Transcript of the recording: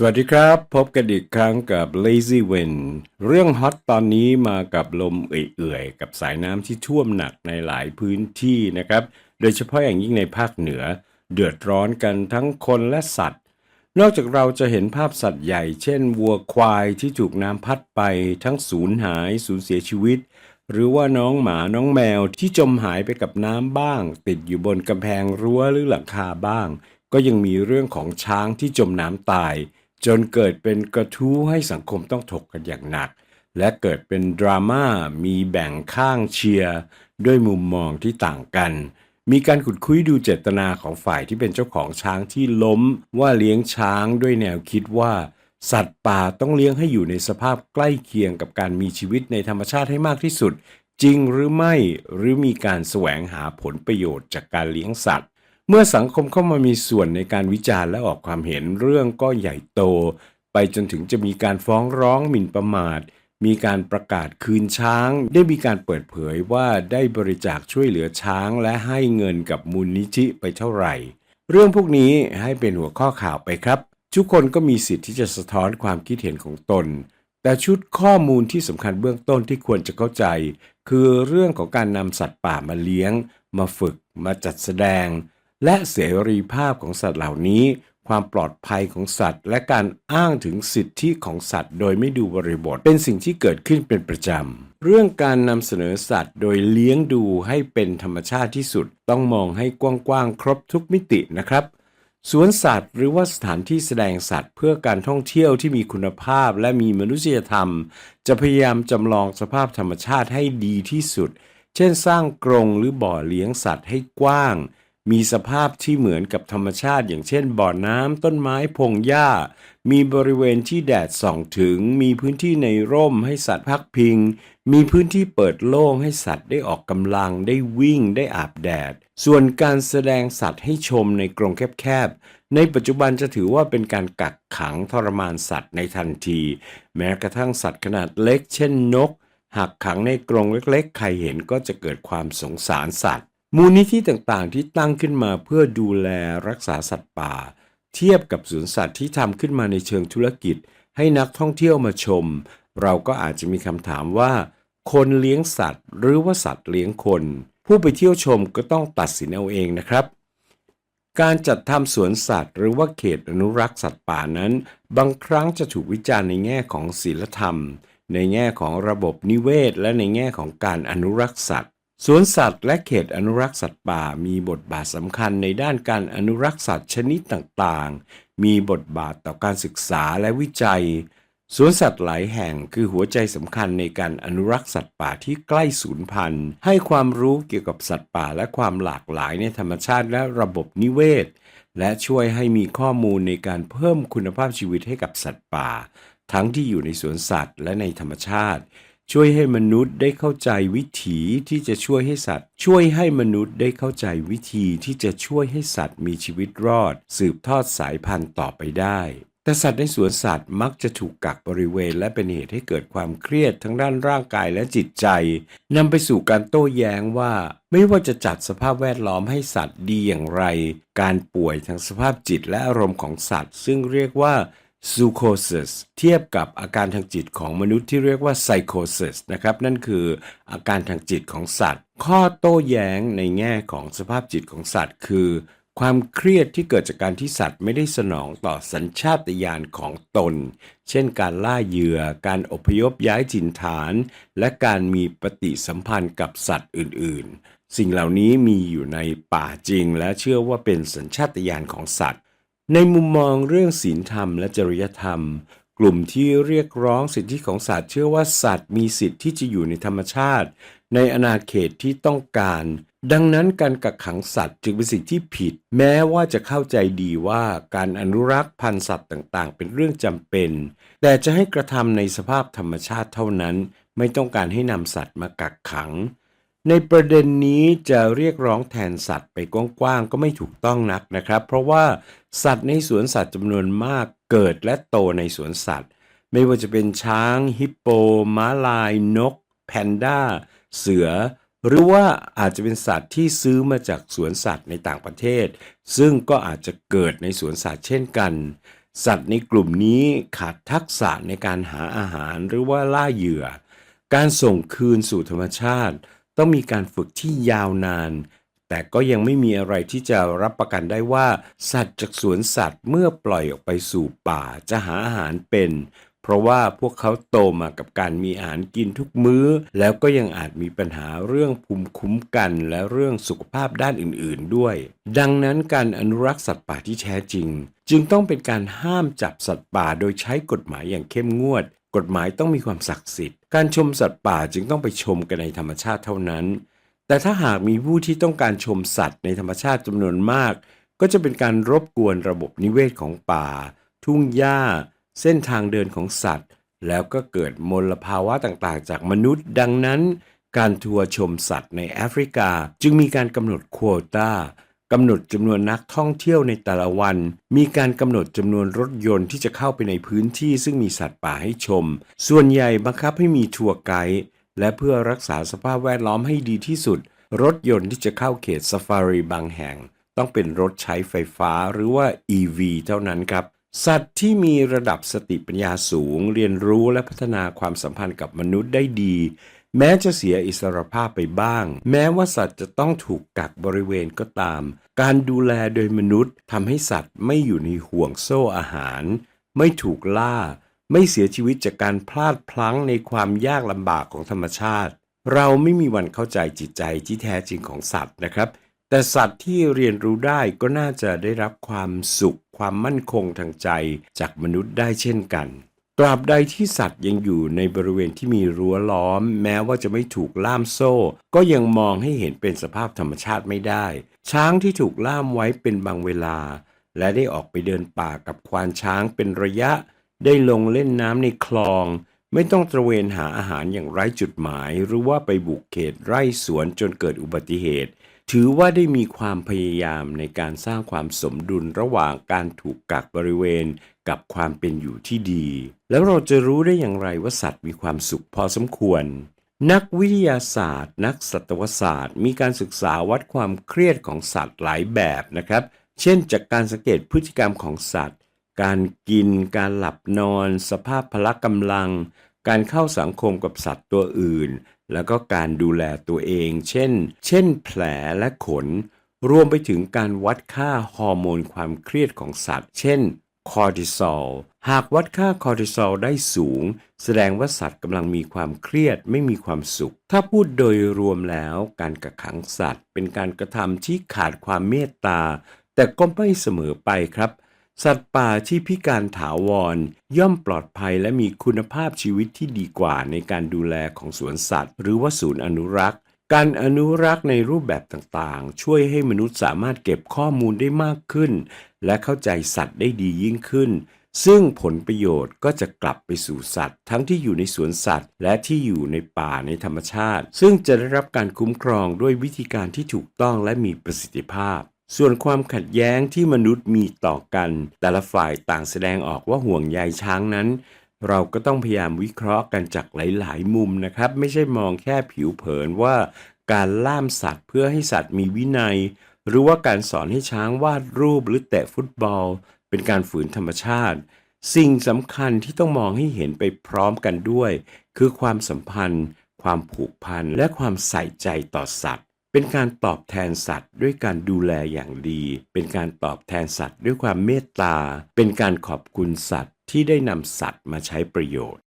สวัสดีครับ พบกันอีกครั้งกับ Lazy wind เรื่องฮอตตอนนี้มากับลมเอื่อยๆ กับสายน้ำที่ท่วมหนักในหลายพื้นที่นะครับ โดยเฉพาะอย่างยิ่งในภาคเหนือ เดือดร้อนกันทั้งคนและสัตว์ นอกจากเราจะเห็นภาพสัตว์ใหญ่ เช่น วัวควายที่ถูกน้ำพัดไป ทั้งสูญหายสูญเสียชีวิต หรือว่าน้องหมาน้องแมวที่จมหายไปกับน้ำบ้าง ติดอยู่บนกำแพงรั้วหรือหลังคาบ้าง ก็ยังมีเรื่องของช้างที่จมน้ำตาย จนเกิดเป็นกระทู้ให้สังคมต้องถกกันอย่างหนัก และเกิดเป็นดราม่ามีแบ่งข้างเชียร์ ด้วยมุมมองที่ต่างกัน มีการขุดคุยดูเจตนาของฝ่ายที่เป็นเจ้าของช้างที่ล้ม ว่าเลี้ยงช้างด้วยแนวคิดว่า สัตว์ป่าต้องเลี้ยงให้อยู่ในสภาพใกล้เคียงกับการมีชีวิตในธรรมชาติให้มากที่สุด จริงหรือไม่หรือมีการแสวงหาผลประโยชน์จากการเลี้ยงสัตว์ เมื่อสังคมเข้ามามีส่วนในการวิจารณ์และออกความเห็นเรื่องก็ใหญ่โต ไปจนถึงจะมีการฟ้องร้องหมิ่นประมาท มีการประกาศคืนช้าง ได้มีการเปิดเผยว่าได้บริจาคช่วยเหลือช้างและให้เงินกับมูลนิธิไปเท่าไหร่ เรื่องพวกนี้ให้เป็นหัวข้อข่าวไปครับ ทุกคนก็มีสิทธิ์ที่จะสะท้อนความคิดเห็นของตน แต่ชุดข้อมูลที่สำคัญเบื้องต้นที่ควรจะเข้าใจ คือเรื่องของการนำสัตว์ป่ามาเลี้ยง มาฝึก มาจัดแสดง และเสรีภาพของสัตว์เหล่านี้ ความปลอดภัยของสัตว์ และการอ้างถึงสิทธิของสัตว์ โดยไม่ดูบริบท เป็นสิ่งที่เกิดขึ้นเป็นประจำ เรื่องการนำเสนอสัตว์ โดยเลี้ยงดูให้เป็นธรรมชาติที่สุด ต้องมองให้กว้างๆครบทุกมิตินะครับสวนสัตว์หรือว่าสถานที่แสดงสัตว์เพื่อการท่องเที่ยวที่มีคุณภาพและมีมนุษยธรรม จะพยายามจำลองสภาพธรรมชาติให้ดีที่สุด เช่นสร้างกรงหรือบ่อเลี้ยงสัตว์ให้กว้าง มีสภาพที่เหมือนกับธรรมชาติ อย่างเช่น บ่อน้ำต้นไม้พงหญ้า มีบริเวณที่แดดส่องถึง มีพื้นที่ในร่มให้สัตว์พักพิง มีพื้นที่เปิดโล่งให้สัตว์ได้ออกกำลังได้วิ่งได้อาบแดด ส่วนการแสดงสัตว์ให้ชมในกรงแคบๆ ในปัจจุบันจะถือว่าเป็นการกักขังทรมานสัตว์ในทันที แม้กระทั่งสัตว์ขนาดเล็ก เช่นนก หากขังในกรงเล็กๆ ใครเห็นก็จะเกิดความสงสารสัตว์ มูลนิธิต่างๆ ที่ตั้งขึ้นมาเพื่อดูแลรักษาสัตว์ป่า เทียบกับสวนสัตว์ที่ทำขึ้นมาในเชิงธุรกิจ ให้นักท่องเที่ยวมาชม เราก็อาจจะมีคำถามว่า คนเลี้ยงสัตว์ หรือว่าสัตว์เลี้ยงคน ผู้ไปเที่ยวชมก็ต้องตัดสินเอาเองนะครับ การจัดทำสวนสัตว์ หรือว่าเขตอนุรักษ์สัตว์ป่านั้น บางครั้งจะถูกวิจารณ์ในแง่ของศีลธรรม ในแง่ของระบบนิเวศ และในแง่ของการอนุรักษ์สัตว์ สวนสัตว์และเขตอนุรักษ์สัตว์ป่ามีบทบาทสำคัญในด้านการอนุรักษ์สัตว์ชนิดต่างๆ มีบทบาทต่อการศึกษาและวิจัย สวนสัตว์หลายแห่งคือหัวใจสำคัญในการอนุรักษ์สัตว์ป่าที่ใกล้สูญพันธุ์ ให้ความรู้เกี่ยวกับสัตว์ป่าและความหลากหลายในธรรมชาติและระบบนิเวศ และช่วยให้มีข้อมูลในการเพิ่มคุณภาพชีวิตให้กับสัตว์ป่า ทั้งที่อยู่ในสวนสัตว์และในธรรมชาติ ช่วยให้มนุษย์ได้เข้าใจวิถีที่จะช่วยให้สัตว์ ช่วยให้มนุษย์ได้เข้าใจวิธีที่จะช่วยให้สัตว์มีชีวิตรอด สืบทอดสายพันธุ์ต่อไปได้แต่สัตว์ในสวนสัตว์มักจะถูกกักบริเวณ และเป็นเหตุให้เกิดความเครียดทั้งด้านร่างกายและจิตใจนำไปสู่การโต้แย้งว่า ไม่ว่าจะจัดสภาพแวดล้อมให้สัตว์ดีอย่างไร การป่วยทางสภาพจิตและอารมณ์ของสัตว์ ซึ่งเรียกว่า psychosis เทียบกับอาการทางจิตของมนุษย์ที่เรียกว่า psychosis นะครับนั่นคืออาการทางจิตของสัตว์ ข้อโต้แย้งในแง่ของสภาพจิตของสัตว์ คือ ความเครียดที่เกิดจากการที่สัตว์ไม่ได้สนองต่อสัญชาตญาณของตน เช่นการล่าเหยื่อ การอพยพย้ายถิ่นฐาน และการมีปฏิสัมพันธ์กับสัตว์อื่น ๆ สิ่งเหล่านี้มีอยู่ในป่าจริงและเชื่อว่าเป็นสัญชาตญาณของสัตว์ ในมุมมองเรื่องศีลธรรมและจริยธรรม กลุ่มที่เรียกร้องสิทธิของสัตว์เชื่อว่าสัตว์มีสิทธิ์ที่จะอยู่ในธรรมชาติ ในอาณาเขตที่ต้องการ ดังนั้นการกักขังสัตว์จึงเป็นสิ่งที่ผิด แม้ว่าจะเข้าใจดีว่าการอนุรักษ์พันธุ์สัตว์ต่างๆ เป็นเรื่องจำเป็น แต่จะให้กระทำในสภาพธรรมชาติเท่านั้น ไม่ต้องการให้นำสัตว์มากักขัง ในประเด็นนี้จะเรียกร้องแทนสัตว์ไปกว้างๆก็ไม่ถูกต้องนักนะครับ เพราะว่าสัตว์ในสวนสัตว์จำนวนมากเกิดและโตในสวนสัตว์ ไม่ว่าจะเป็นช้าง ฮิปโป ม้าลาย นก แพนด้า เสือ หรือว่าอาจจะเป็นสัตว์ที่ซื้อมาจากสวนสัตว์ในต่างประเทศ ซึ่งก็อาจจะเกิดในสวนสัตว์เช่นกัน สัตว์ในกลุ่มนี้ขาดทักษะในการหาอาหารหรือว่าล่าเหยื่อ การส่งคืนสู่ธรรมชาติ ต้องมีการฝึกที่ยาวนาน แต่ก็ยังไม่มีอะไรที่จะรับประกันได้ว่า สัตว์จากสวนสัตว์เมื่อปล่อยออกไปสู่ป่าจะหาอาหารเป็น เพราะว่าพวกเขาโตมากับการมีอาหารกินทุกมื้อ แล้วก็ยังอาจมีปัญหาเรื่องภูมิคุ้มกันและเรื่องสุขภาพด้านอื่นๆด้วย ดังนั้นการอนุรักษ์สัตว์ป่าที่แท้จริง จึงต้องเป็นการห้ามจับสัตว์ป่าโดยใช้กฎหมายอย่างเข้มงวด กฎหมายต้องมีความศักดิ์สิทธิ์ การชมสัตว์ป่าจึงต้องไปชมกันในธรรมชาติเท่านั้น แต่ถ้าหากมีผู้ที่ต้องการชมสัตว์ในธรรมชาติจำนวนมาก ก็จะเป็นการรบกวนระบบนิเวศของป่า ทุ่งหญ้า เส้นทางเดินของสัตว์ แล้วก็เกิดมลภาวะต่างๆ จากมนุษย์ ดังนั้น การทัวร์ชมสัตว์ในแอฟริกาจึงมีการกำหนดโควตา กำหนดจำนวนนักท่องเที่ยวในแต่ละวัน มีการกำหนดจำนวนรถยนต์ที่จะเข้าไปในพื้นที่ซึ่งมีสัตว์ป่าให้ชม ส่วนใหญ่บังคับให้มีทัวร์ไกด์และเพื่อรักษาสภาพแวดล้อมให้ดีที่สุด รถยนต์ที่จะเข้าเขตซาฟารีบางแห่ง ต้องเป็นรถใช้ไฟฟ้าหรือว่า EV เท่านั้นครับ สัตว์ที่มีระดับสติปัญญาสูง เรียนรู้และพัฒนาความสัมพันธ์กับมนุษย์ได้ดี แม้จะเสียอิสรภาพไปบ้าง แม้ว่าสัตว์จะต้องถูกกักบริเวณก็ตาม การดูแลโดยมนุษย์ทำให้สัตว์ไม่อยู่ในห่วงโซ่อาหาร ไม่ถูกล่า ไม่เสียชีวิตจากการพลาดพลั้งในความยากลำบากของธรรมชาติ เราไม่มีวันเข้าใจจิตใจที่แท้จริงของสัตว์นะครับ แต่สัตว์ที่เรียนรู้ได้ก็น่าจะได้รับความสุข ความมั่นคงทางใจจากมนุษย์ได้เช่นกัน ตราบใดที่สัตว์ยังอยู่ในบริเวณที่มีรั้วล้อม แม้ว่าจะไม่ถูกล่ามโซ่ ก็ยังมองให้เห็นเป็นสภาพธรรมชาติไม่ได้ ช้างที่ถูกล่ามไว้เป็นบางเวลา และได้ออกไปเดินป่ากับควานช้างเป็นระยะ ได้ลงเล่นน้ำในคลอง ไม่ต้องตระเวนหาอาหารอย่างไร้จุดหมาย หรือว่าไปบุกเขตไร่สวนจนเกิดอุบัติเหตุ ถือว่าได้มีความพยายามในการสร้างความสมดุลระหว่างการถูกกักบริเวณ กับความเป็นอยู่ที่ดี แล้วเราจะรู้ได้อย่างไรว่าสัตว์มีความสุขพอสมควร นักวิทยาศาสตร์ นักสัตวศาสตร์ มีการศึกษาวัดความเครียดของสัตว์หลายแบบนะครับ เช่น จากการสังเกตพฤติกรรมของสัตว์ การกิน การหลับนอน สภาพพละกำลัง การเข้าสังคมกับสัตว์ตัวอื่น แล้วก็การดูแลตัวเอง เช่น เช่น แผลและขน รวมไปถึงการวัดค่าฮอร์โมนความเครียดของสัตว์ เช่น คอร์ติซอล หากวัดค่าคอร์ติซอลได้สูง แสดงว่าสัตว์กำลังมีความเครียดไม่มีความสุข ถ้าพูดโดยรวมแล้วการกักขังสัตว์ เป็นการกระทำที่ขาดความเมตตา แต่ก็ไม่เสมอไปครับสัตว์ป่าที่พิการถาวร ย่อมปลอดภัยและมีคุณภาพชีวิตที่ดีกว่าในการดูแลของสวนสัตว์ หรือว่าศูนย์อนุรักษ์ การอนุรักษ์ในรูปแบบต่างๆ ช่วยให้มนุษย์สามารถเก็บข้อมูลได้มากขึ้น และเข้าใจสัตว์ได้ดียิ่งขึ้น ซึ่งผลประโยชน์ก็จะกลับไปสู่สัตว์ ทั้งที่อยู่ในสวนสัตว์ และที่อยู่ในป่าในธรรมชาติ ซึ่งจะได้รับการคุ้มครองด้วยวิธีการที่ถูกต้องและมีประสิทธิภาพส่วนความขัดแย้งที่มนุษย์มีต่อกัน แต่ละฝ่ายต่างแสดงออกว่าห่วงใยช้างนั้น เราก็ต้องพยายามวิเคราะห์กันจากหลาย ๆ มุมนะครับ ไม่ใช่มองแค่ผิวเผินว่า การล่ามสัตว์เพื่อให้สัตว์มีวินัย หรือว่าการสอนให้ช้างวาดรูปหรือเตะฟุตบอล เป็นการฝืนธรรมชาติ สิ่งสำคัญที่ต้องมองให้เห็นไปพร้อมกันด้วย คือความสัมพันธ์ ความผูกพัน และความใส่ใจต่อสัตว์ เป็นการตอบแทนสัตว์ ด้วยการดูแลอย่างดี เป็นการตอบแทนสัตว์ ด้วยความเมตตา เป็นการขอบคุณสัตว์ที่ได้นำสัตว์มาใช้ประโยชน์